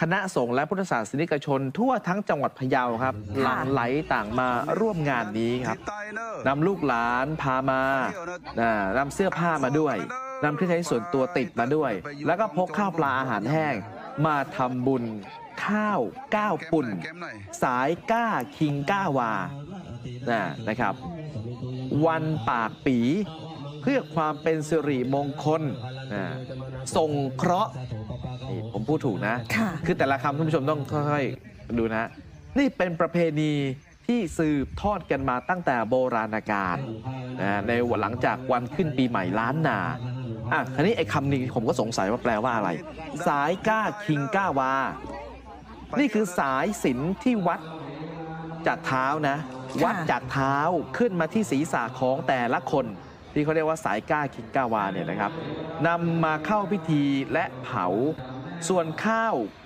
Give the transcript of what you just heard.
คณะสงฆ์และพุทธศาสนิกชนทั่วทั้งจังหวัดพะเยาครับ หลั่งไหลต่างมาร่วมงานนี้ครับนำลูกหลานพามาอ่านำเสื้อผ้ามาด้วยนำเครื่องใช้ส่วนตัวติดมาด้วย แล้วก็พกข้าวปลาอาหารแห้ง มาทำบุญข้าวก้าวปุ่น สายก้าคิงก้าวานะนะครับ วันปากปีเพื่อความเป็นสิริมงคลนะส่งเคราะห์ นี่ผมพูดถูกนะ ค่ะ คือแต่ละคำท่านผู้ชมต้องค่อยๆดูนะ นี่เป็นประเพณีที่สืบทอดกันมาตั้งแต่โบราณกาลนะในหลังจากวันขึ้นปีใหม่ล้านนาอะคราวนี้ไอ้คำนี้ผมก็สงสัยว่าแปลว่าอะไร สายก้าคิงก้าวา นี่คือสายสิญจนที่วัดจากเท้านะค่ะวัดจากเท้าขึ้นมาที่ศีรษะของแต่ละคน ที่เขาเรียกว่าสายก้าคิงก้าวาเนี่ยนะครับนำมาเข้าพิธีและเผาส่วนข้าว